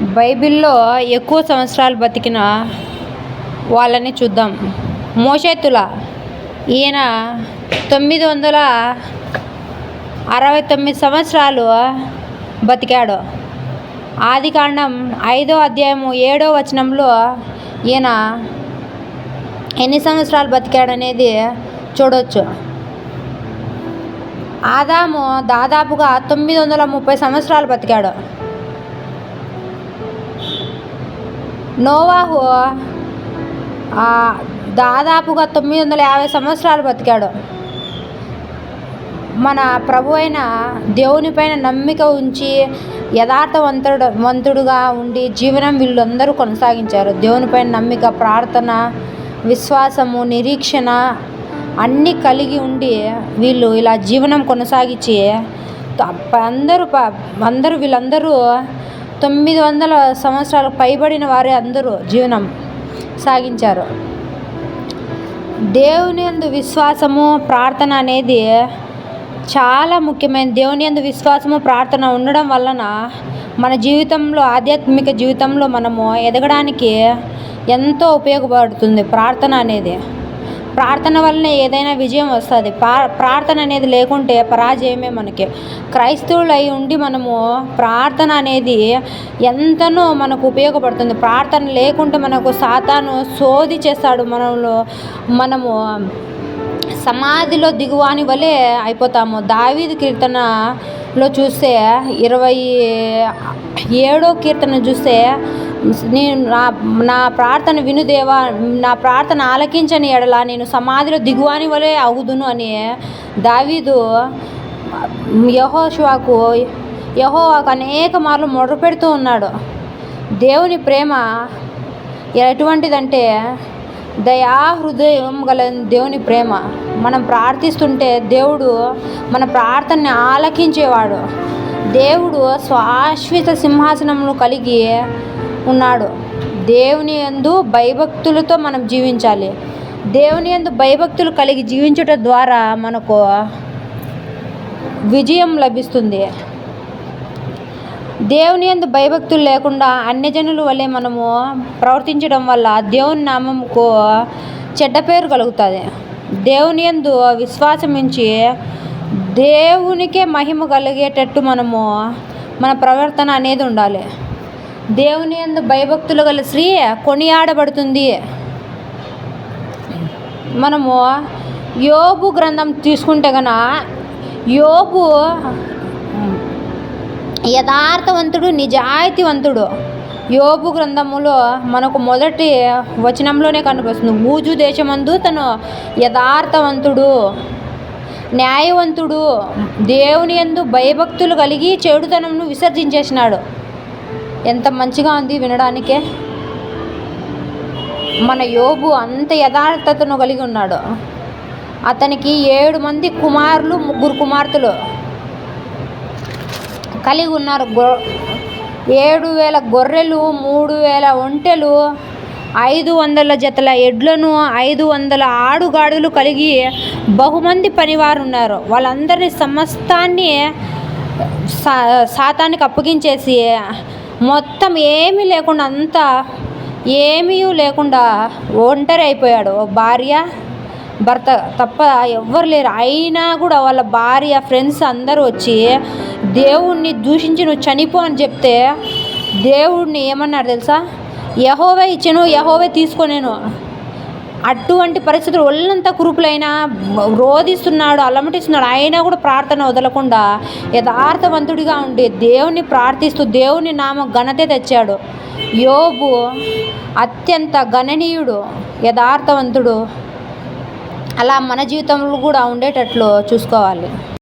బైబిల్లో ఎక్కువ సంవత్సరాలు బతికిన వాళ్ళని చూద్దాం. మోషేతుల ఈయన తొమ్మిది వందల అరవై తొమ్మిది సంవత్సరాలు బతికాడు. ఆదికాండం ఐదో అధ్యాయము ఏడో వచనంలో ఈయన ఎన్ని సంవత్సరాలు బతికాడనేది చూడవచ్చు ఆదాము దాదాపుగా తొమ్మిది వందల ముప్పై సంవత్సరాలు బతికాడు. నోవాహు దాదాపుగా తొమ్మిది వందల యాభై సంవత్సరాలు బతికాడు. మన ప్రభు అయిన దేవునిపైన నమ్మిక ఉంచి యథార్థవంతుడు వంతుడుగా ఉండి జీవనం వీళ్ళందరూ కొనసాగించారు. దేవునిపైన నమ్మిక ప్రార్థన విశ్వాసము నిరీక్షణ అన్నీ కలిగి ఉండి వీళ్ళు ఇలా జీవనం కొనసాగించి అందరూ అందరూ వీళ్ళందరూ తొమ్మిది వందల సంవత్సరాలకు పైబడిన వారే అందరూ జీవనం సాగించారు. దేవుని యందు విశ్వాసము ప్రార్థన అనేది చాలా ముఖ్యమైన దేవుని యందు విశ్వాసము ప్రార్థన ఉండడం వలన మన జీవితంలో ఆధ్యాత్మిక జీవితంలో మనము ఎదగడానికి ఎంతో ఉపయోగపడుతుంది ప్రార్థన అనేది. ప్రార్థన వల్లనే ఏదైనా విజయం వస్తుంది. ప్రార్థన అనేది లేకుంటే పరాజయమే మనకి. క్రైస్తవులు అయి ఉండి మనము ప్రార్థన అనేది ఎంతనో మనకు ఉపయోగపడుతుంది. ప్రార్థన లేకుంటే మనకు సాతాను శోధి చేస్తాడు మనలో మనము సమాధిలో దిగువాని వలె అయిపోతాము. దావీది కీర్తనలో చూస్తే ఇరవై ఏడో కీర్తన చూస్తే నేను నా నా ప్రార్థన వినుదేవా నా ప్రార్థన ఆలకించని ఎడల నేను సమాధిలో దిగువాని వలె అవుదును అని దావీదు యహోశివాకు యహోవాకు అనేక మార్లు మొర్రపెడుతూ ఉన్నాడు. దేవుని ప్రేమ ఎటువంటిదంటే దయా హృదయం గల దేవుని ప్రేమ. మనం ప్రార్థిస్తుంటే దేవుడు మన ప్రార్థనని ఆలకించేవాడు. దేవుడు శాశ్వత సింహాసనమును కలిగి ఉన్నాడు. దేవుని యందు భయభక్తులతో మనం జీవించాలి. దేవుని యందు భయభక్తులు కలిగి జీవించటం ద్వారా మనకు విజయం లభిస్తుంది. దేవుని యందు భయభక్తులు లేకుండా అన్యజనుల వలె మనము ప్రవర్తించడం వల్ల దేవుని నామముకు చెడ్డ పేరు కలుగుతుంది. దేవుని యందు విశ్వాసం ఉంచి దేవునికే మహిమ కలిగేటట్టు మనము మన ప్రవర్తన అనేది ఉండాలి. దేవుని యందు భయభక్తులు గల స్త్రీ కొనియాడబడుతుంది. మనము యోబు గ్రంథం తీసుకుంటే గన యోబు యథార్థవంతుడు నిజాయితీవంతుడు. యోబు గ్రంథములో మనకు మొదటి వచనంలోనే కనిపిస్తుంది ఊజు దేశమందు తను యథార్థవంతుడు న్యాయవంతుడు దేవుని యందు భయభక్తులు కలిగి చెడుతనంను విసర్జించేసినాడు. ఎంత మంచిగా ఉంది వినడానికే. మన యోబు అంత యథార్థతను కలిగి ఉన్నాడు. అతనికి ఏడు మంది కుమారులు ముగ్గురు కుమార్తెలు కలిగి ఉన్నారు. గొ ఏడు వేల గొర్రెలు మూడు వేల ఒంటెలు ఐదు వందల జతల ఎడ్లను ఐదు వందల ఆడుగాడులు కలిగి బహుమంది పనివారు ఉన్నారు వాళ్ళందరినీ సమస్తాన్ని సా సాతానికి అప్పగించేసి మొత్తం ఏమీ లేకుండా అంతా ఏమీ లేకుండా ఒంటరి అయిపోయాడు. భార్య భర్త తప్ప ఎవ్వరు లేరు. అయినా కూడా వాళ్ళ భార్య ఫ్రెండ్స్ అందరూ వచ్చి దేవుణ్ణి దూషించి నువ్వు చనిపో అని చెప్తే దేవుడిని ఏమన్నాడు తెలుసా? యహోవే ఇచ్చాను యహోవే తీసుకొనేను అటువంటి పరిస్థితులు ఒళ్ళంతా కురుపులైనా రోధిస్తున్నాడు అలమటిస్తున్నాడు. అయినా కూడా ప్రార్థన వదలకుండా యథార్థవంతుడిగా ఉండి దేవుని ప్రార్థిస్తూ దేవుని నామ ఘనత తెచ్చాడు. యోబు అత్యంత గణనీయుడు యథార్థవంతుడు. అలా మన జీవితంలో కూడా ఉండేటట్లు చూసుకోవాలి.